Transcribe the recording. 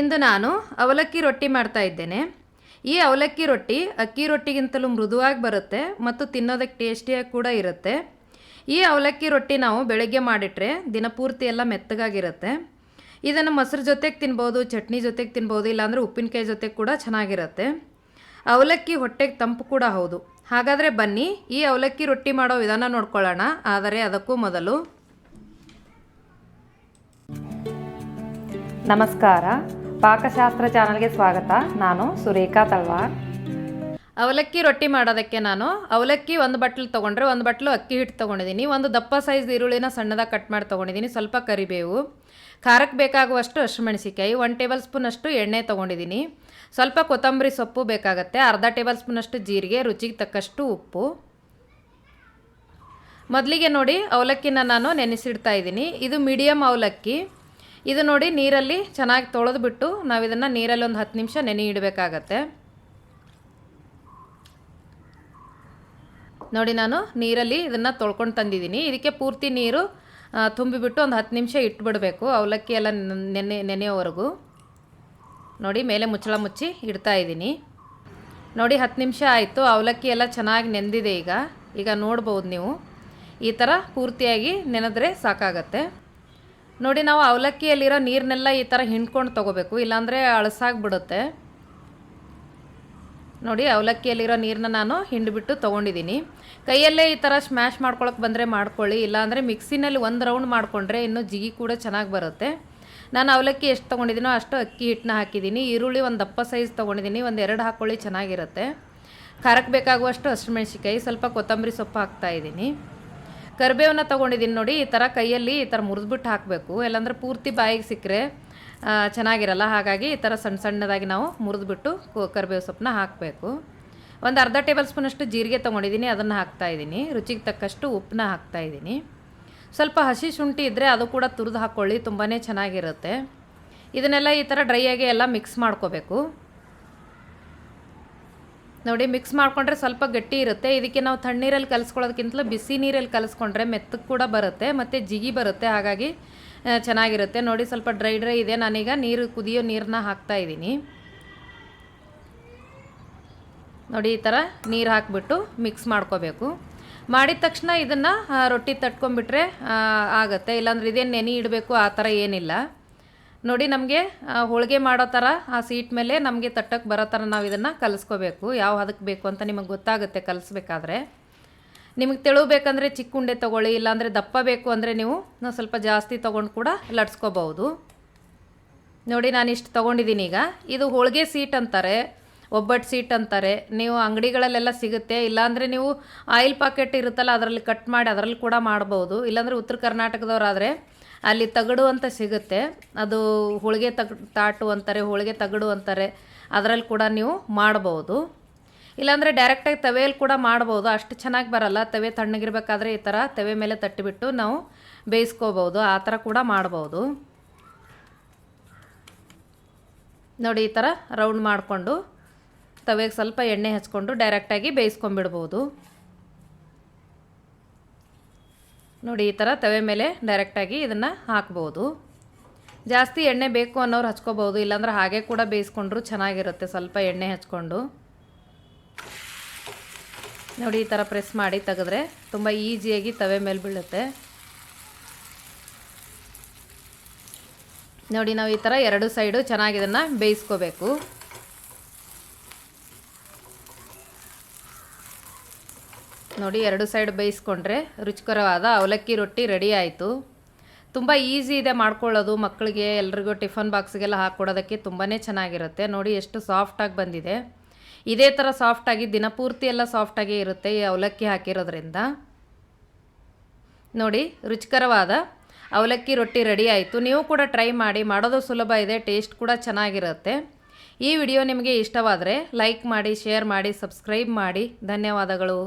ಇಂದು ನಾನು ಅವಲಕ್ಕಿ ರೊಟ್ಟಿ ಮಾಡ್ತಾ ಇದ್ದೇನೆ. ಈ ಅವಲಕ್ಕಿ ರೊಟ್ಟಿ ಅಕ್ಕಿ ರೊಟ್ಟಿಗಿಂತಲೂ ಮೃದುವಾಗಿ ಬರುತ್ತೆ ಮತ್ತು ತಿನ್ನೋದಕ್ಕೆ ಟೇಸ್ಟಿಯಾಗಿ ಕೂಡ ಇರುತ್ತೆ. ಈ ಅವಲಕ್ಕಿ ರೊಟ್ಟಿ ನಾವು ಬೆಳಗ್ಗೆ ಮಾಡಿಟ್ರೆ ದಿನಪೂರ್ತಿ ಎಲ್ಲ ಮೆತ್ತಗಾಗಿರುತ್ತೆ. ಇದನ್ನು ಮೊಸರು ಜೊತೆಗೆ ತಿನ್ಬೋದು, ಚಟ್ನಿ ಜೊತೆಗೆ ತಿನ್ಬೋದು, ಇಲ್ಲಾಂದರೆ ಉಪ್ಪಿನಕಾಯಿ ಜೊತೆಗೆ ಕೂಡ ಚೆನ್ನಾಗಿರುತ್ತೆ. ಅವಲಕ್ಕಿ ಹೊಟ್ಟೆಗೆ ತಂಪು ಕೂಡ ಹೌದು. ಹಾಗಾದರೆ ಬನ್ನಿ, ಈ ಅವಲಕ್ಕಿ ರೊಟ್ಟಿ ಮಾಡೋ ವಿಧಾನ ನೋಡ್ಕೊಳ್ಳೋಣ. ಆದರೆ ಅದಕ್ಕೂ ಮೊದಲು. ನಮಸ್ಕಾರ. ಪಾಕಶಾಸ್ತ್ರ ಚಾನಲ್ಗೆ ಸ್ವಾಗತ. ನಾನು ಸುರೇಖಾ ತಳ್ವಾರ್ ಅವಲಕ್ಕಿ ರೊಟ್ಟಿ ಮಾಡೋದಕ್ಕೆ ನಾನು ಅವಲಕ್ಕಿ ಒಂದು ಬಟ್ಲು ತೊಗೊಂಡ್ರೆ ಒಂದು ಬಟ್ಲು ಅಕ್ಕಿ ಹಿಟ್ಟು ತೊಗೊಂಡಿದ್ದೀನಿ. ಒಂದು ದಪ್ಪ ಸೈಜ್ ಈರುಳ್ಳಿನ ಸಣ್ಣದಾಗಿ ಕಟ್ ಮಾಡಿ ತೊಗೊಂಡಿದ್ದೀನಿ. ಸ್ವಲ್ಪ ಕರಿಬೇವು. ಖಾರಕ್ಕೆ ಬೇಕಾಗುವಷ್ಟು ಹಸಿಮೆಣಸಿಕಾಯಿ ಒನ್ ಟೇಬಲ್ ಸ್ಪೂನಷ್ಟು ಎಣ್ಣೆ ತೊಗೊಂಡಿದ್ದೀನಿ. ಸ್ವಲ್ಪ ಕೊತ್ತಂಬರಿ ಸೊಪ್ಪು ಬೇಕಾಗುತ್ತೆ. ಅರ್ಧ ಟೇಬಲ್ ಸ್ಪೂನಷ್ಟು ಜೀರಿಗೆ, ರುಚಿಗೆ ತಕ್ಕಷ್ಟು ಉಪ್ಪು. ಮೊದಲಿಗೆ ನೋಡಿ ಅವಲಕ್ಕಿನ ನಾನು ನೆನೆಸಿಡ್ತಾ ಇದ್ದೀನಿ. ಇದು ಮೀಡಿಯಮ್ ಅವಲಕ್ಕಿ. ಇದು ನೋಡಿ ನೀರಲ್ಲಿ ಚೆನ್ನಾಗಿ ತೊಳೆದು ಬಿಟ್ಟು ನಾವು ಇದನ್ನು ನೀರಲ್ಲಿ ಒಂದು ಹತ್ತು ನಿಮಿಷ ನೆನೆ ಇಡಬೇಕಾಗತ್ತೆ. ನೋಡಿ ನಾನು ನೀರಲ್ಲಿ ಇದನ್ನು ತೊಳ್ಕೊಂಡು ತಂದಿದ್ದೀನಿ. ಇದಕ್ಕೆ ಪೂರ್ತಿ ನೀರು ತುಂಬಿಬಿಟ್ಟು ಒಂದು ಹತ್ತು ನಿಮಿಷ ಇಟ್ಬಿಡಬೇಕು. ಅವಲಕ್ಕಿ ಎಲ್ಲ ನೆನೆ, ನೆನೆಯೋವರೆಗೂ. ನೋಡಿ ಮೇಲೆ ಮುಚ್ಚಳ ಮುಚ್ಚಿ ಇಡ್ತಾ ಇದ್ದೀನಿ. ನೋಡಿ ಹತ್ತು ನಿಮಿಷ ಆಯಿತು. ಅವಲಕ್ಕಿ ಎಲ್ಲ ಚೆನ್ನಾಗಿ ನೆಂದಿದೆ ಈಗ. ಈಗ ನೋಡ್ಬೋದು ನೀವು. ಈ ಥರ ಪೂರ್ತಿಯಾಗಿ ನೆನೆದ್ರೆ ಸಾಕಾಗತ್ತೆ. ನೋಡಿ, ನಾವು ಅವಲಕ್ಕಿಯಲ್ಲಿರೋ ನೀರನ್ನೆಲ್ಲ ಈ ಥರ ಹಿಂಡ್ಕೊಂಡು ತೊಗೋಬೇಕು. ಇಲ್ಲಾಂದರೆ ಅಳಸಾಗ್ಬಿಡುತ್ತೆ. ನೋಡಿ, ಅವಲಕ್ಕಿಯಲ್ಲಿರೋ ನೀರನ್ನ ನಾನು ಹಿಂಡಿಬಿಟ್ಟು ತೊಗೊಂಡಿದ್ದೀನಿ. ಕೈಯಲ್ಲೇ ಈ ಥರ ಸ್ಮ್ಯಾಶ್ ಮಾಡ್ಕೊಳಕ್ಕೆ ಬಂದರೆ ಮಾಡ್ಕೊಳ್ಳಿ. ಇಲ್ಲಾಂದರೆ ಮಿಕ್ಸಿನಲ್ಲಿ ಒಂದು ರೌಂಡ್ ಮಾಡಿಕೊಂಡ್ರೆ ಇನ್ನೂ ಜಿಗಿ ಕೂಡ ಚೆನ್ನಾಗಿ ಬರುತ್ತೆ. ನಾನು ಅವಲಕ್ಕಿ ಎಷ್ಟು ತೊಗೊಂಡಿದ್ದೀನೋ ಅಷ್ಟು ಅಕ್ಕಿ ಹಿಟ್ಟನ್ನ ಹಾಕಿದ್ದೀನಿ. ಈರುಳ್ಳಿ ಒಂದು ದಪ್ಪ ಸೈಜ್ ತೊಗೊಂಡಿದ್ದೀನಿ. ಒಂದು ಎರಡು ಹಾಕ್ಕೊಳ್ಳಿ ಚೆನ್ನಾಗಿರುತ್ತೆ. ಖಾರಕ್ಕೆ ಬೇಕಾಗುವಷ್ಟು ಹಸಿಮೆಣ್ಸಿಕಾಯಿ ಸ್ವಲ್ಪ ಕೊತ್ತಂಬರಿ ಸೊಪ್ಪು ಹಾಕ್ತಾ ಇದ್ದೀನಿ. ಕರಿಬೇವನ್ನ ತೊಗೊಂಡಿದ್ದೀನಿ ನೋಡಿ, ಈ ಥರ ಕೈಯಲ್ಲಿ ಈ ಥರ ಮುರಿದ್ಬಿಟ್ಟು ಹಾಕಬೇಕು. ಇಲ್ಲಾಂದ್ರೆ ಪೂರ್ತಿ ಬಾಯಿಗೆ ಸಿಕ್ಕರೆ ಚೆನ್ನಾಗಿರಲ್ಲ. ಹಾಗಾಗಿ ಈ ಥರ ಸಣ್ಣ ಸಣ್ಣದಾಗಿ ನಾವು ಮುರಿದ್ಬಿಟ್ಟು ಕರಿಬೇವು ಸೊಪ್ಪನ್ನ ಹಾಕಬೇಕು. ಒಂದು ಅರ್ಧ ಟೇಬಲ್ ಸ್ಪೂನಷ್ಟು ಜೀರಿಗೆ ತೊಗೊಂಡಿದ್ದೀನಿ ಅದನ್ನು ಹಾಕ್ತಾ ಇದ್ದೀನಿ ರುಚಿಗೆ ತಕ್ಕಷ್ಟು ಉಪ್ಪನ್ನ ಹಾಕ್ತಾ ಇದ್ದೀನಿ ಸ್ವಲ್ಪ ಹಸಿ ಶುಂಠಿ ಇದ್ದರೆ ಅದು ಕೂಡ ತುರಿದು ಹಾಕ್ಕೊಳ್ಳಿ ತುಂಬಾ ಚೆನ್ನಾಗಿರುತ್ತೆ. ಇದನ್ನೆಲ್ಲ ಈ ಥರ ಡ್ರೈಯಾಗಿ ಎಲ್ಲ ಮಿಕ್ಸ್ ಮಾಡ್ಕೋಬೇಕು. ನೋಡಿ ಮಿಕ್ಸ್ ಮಾಡಿಕೊಂಡ್ರೆ ಸ್ವಲ್ಪ ಗಟ್ಟಿ ಇರುತ್ತೆ. ಇದಕ್ಕೆ ನಾವು ತಣ್ಣೀರಲ್ಲಿ ಕಲಿಸ್ಕೊಳ್ಳೋದಕ್ಕಿಂತಲೂ ಬಿಸಿ ನೀರಲ್ಲಿ ಕಲಿಸ್ಕೊಂಡ್ರೆ ಮೆತ್ತಗೆ ಕೂಡ ಬರುತ್ತೆ, ಮತ್ತು ಜಿಗಿ ಬರುತ್ತೆ, ಹಾಗಾಗಿ ಚೆನ್ನಾಗಿರುತ್ತೆ. ನೋಡಿ, ಸ್ವಲ್ಪ ಡ್ರೈ ಡ್ರೈ ಇದೆ. ನಾನೀಗ ನೀರು ಕುದಿಯೋ ನೀರನ್ನ ಹಾಕ್ತಾ ಇದ್ದೀನಿ. ನೋಡಿ, ಈ ಥರ ನೀರು ಹಾಕಿಬಿಟ್ಟು ಮಿಕ್ಸ್ ಮಾಡ್ಕೋಬೇಕು. ಮಾಡಿದ ತಕ್ಷಣ ಇದನ್ನು ರೊಟ್ಟಿ ತಟ್ಕೊಂಬಿಟ್ರೆ ಆಗುತ್ತೆ. ಇಲ್ಲಾಂದರೆ ಇಲ್ಲಾಂದ್ರೆ ಇದೇನು ನೆನೆ ಇಡಬೇಕು, ಆ ಥರ ಏನಿಲ್ಲ. ನೋಡಿ ನಮಗೆ ಹೋಳಿಗೆ ಮಾಡೋ ಥರ ಆ ಸೀಟ್ ಮೇಲೆ ನಮಗೆ ತಟ್ಟಕ್ಕೆ ಬರೋ ಥರ ನಾವು ಇದನ್ನು ಕಲಿಸ್ಕೋಬೇಕು. ಯಾವ ಹದಕ್ಕೆ ಬೇಕು ಅಂತ ನಿಮಗೆ ಗೊತ್ತಾಗುತ್ತೆ ಕಲಿಸ್ಬೇಕಾದ್ರೆ. ನಿಮಗೆ ತೆಳು ಬೇಕಂದರೆ ಚಿಕ್ಕ ಉಂಡೆ ತೊಗೊಳ್ಳಿ, ಇಲ್ಲಾಂದರೆ ದಪ್ಪ ಬೇಕು ಅಂದರೆ ನೀವು ನಾವು ಸ್ವಲ್ಪ ಜಾಸ್ತಿ ತೊಗೊಂಡು ಕೂಡ ಲಟ್ಸ್ಕೋಬಹುದು. ನೋಡಿ ನಾನು ಇಷ್ಟು ತೊಗೊಂಡಿದ್ದೀನಿ ಈಗ. ಇದು ಹೋಳಿಗೆ ಸೀಟ್ ಅಂತಾರೆ ಒಬ್ಬಟ್ಟು ಸೀಟ್ ಅಂತಾರೆ. ನೀವು ಅಂಗಡಿಗಳಲ್ಲೆಲ್ಲ ಸಿಗುತ್ತೆ, ಇಲ್ಲಾಂದರೆ ನೀವು ಆಯಿಲ್ ಪಾಕೆಟ್ ಇರುತ್ತಲ್ಲ ಅದರಲ್ಲಿ ಕಟ್ ಮಾಡಿ ಅದರಲ್ಲಿ ಕೂಡ ಮಾಡ್ಬೋದು. ಇಲ್ಲಾಂದರೆ ಉತ್ತರ ಕರ್ನಾಟಕದವರಾದರೆ ಅಲ್ಲಿ ತಗಡು ಅಂತ ಸಿಗುತ್ತೆ. ಅದು ಹೋಳಿಗೆ ತಗ್ ತಾಟು ಅಂತಾರೆ ಹೋಳಿಗೆ ತಗಡು ಅಂತಾರೆ. ಅದರಲ್ಲಿ ಕೂಡ ನೀವು ಮಾಡ್ಬೋದು. ಇಲ್ಲಾಂದರೆ ಡೈರೆಕ್ಟಾಗಿ ತವೆಯಲ್ಲಿ ಕೂಡ ಮಾಡ್ಬೋದು. ಅಷ್ಟು ಚೆನ್ನಾಗಿ ಬರಲ್ಲ. ತವೆ ತಣ್ಣಗಿರ್ಬೇಕಾದ್ರೆ ಈ ಥರ ತವೆ ಮೇಲೆ ತಟ್ಟಿಬಿಟ್ಟು ನಾವು ಬೇಯಿಸ್ಕೋಬೋದು. ಆ ಥರ ಕೂಡ ಮಾಡ್ಬೋದು. ನೋಡಿ ಈ ಥರ ರೌಂಡ್ ಮಾಡಿಕೊಂಡು ತವೆಗೆ ಸ್ವಲ್ಪ ಎಣ್ಣೆ ಹಚ್ಕೊಂಡು ಡೈರೆಕ್ಟಾಗಿ ಬೇಯಿಸ್ಕೊಂಬಿಡ್ಬೋದು ನೋಡಿ, ಈ ಥರ ತವೆ ಮೇಲೆ ಡೈರೆಕ್ಟಾಗಿ ಇದನ್ನು ಹಾಕ್ಬೋದು. ಜಾಸ್ತಿ ಎಣ್ಣೆ ಬೇಕು ಅನ್ನೋರು ಹಚ್ಕೋಬೋದು, ಇಲ್ಲಾಂದ್ರೆ ಹಾಗೆ ಕೂಡ ಬೇಯಿಸ್ಕೊಂಡ್ರು ಚೆನ್ನಾಗಿರುತ್ತೆ, ಸ್ವಲ್ಪ ಎಣ್ಣೆ ಹಚ್ಕೊಂಡು. ನೋಡಿ, ಈ ಥರ ಪ್ರೆಸ್ ಮಾಡಿ ತೆಗೆದ್ರೆ ತುಂಬ ಈಸಿಯಾಗಿ ತವೆ ಮೇಲೆ ಬೀಳುತ್ತೆ. ನೋಡಿ, ನಾವು ಈ ಥರ ಎರಡು ಸೈಡು ಚೆನ್ನಾಗಿ ಇದನ್ನು ಬೇಯಿಸ್ಕೋಬೇಕು. ನೋಡಿ ಎರಡು ಸೈಡ್ ಬೇಯಿಸ್ಕೊಂಡ್ರೆ ರುಚಿಕರವಾದ ಅವಲಕ್ಕಿ ರೊಟ್ಟಿ ರೆಡಿ ಆಯಿತು. ತುಂಬ ಈಸಿ ಇದೆ ಮಾಡ್ಕೊಳ್ಳೋದು, ಮಕ್ಕಳಿಗೆ ಎಲ್ರಿಗೂ ಟಿಫನ್ ಬಾಕ್ಸ್ಗೆಲ್ಲ ಹಾಕ್ಕೊಡೋದಕ್ಕೆ ತುಂಬಾ ಚೆನ್ನಾಗಿರುತ್ತೆ. ನೋಡಿ ಎಷ್ಟು ಸಾಫ್ಟಾಗಿ ಬಂದಿದೆ. ಇದೇ ಥರ ಸಾಫ್ಟಾಗಿ ದಿನಪೂರ್ತಿ ಎಲ್ಲ ಸಾಫ್ಟಾಗಿ ಇರುತ್ತೆ ಈ ಅವಲಕ್ಕಿ ಹಾಕಿರೋದ್ರಿಂದ. ನೋಡಿ ರುಚಿಕರವಾದ ಅವಲಕ್ಕಿ ರೊಟ್ಟಿ ರೆಡಿ ಆಯಿತು. ನೀವು ಕೂಡ ಟ್ರೈ ಮಾಡಿ, ಮಾಡೋದು ಸುಲಭ ಇದೆ, ಟೇಸ್ಟ್ ಕೂಡ ಚೆನ್ನಾಗಿರುತ್ತೆ. ಈ ವಿಡಿಯೋ ನಿಮಗೆ ಇಷ್ಟವಾದರೆ ಲೈಕ್ ಮಾಡಿ, ಶೇರ್ ಮಾಡಿ, ಸಬ್ಸ್ಕ್ರೈಬ್ ಮಾಡಿ. ಧನ್ಯವಾದಗಳು.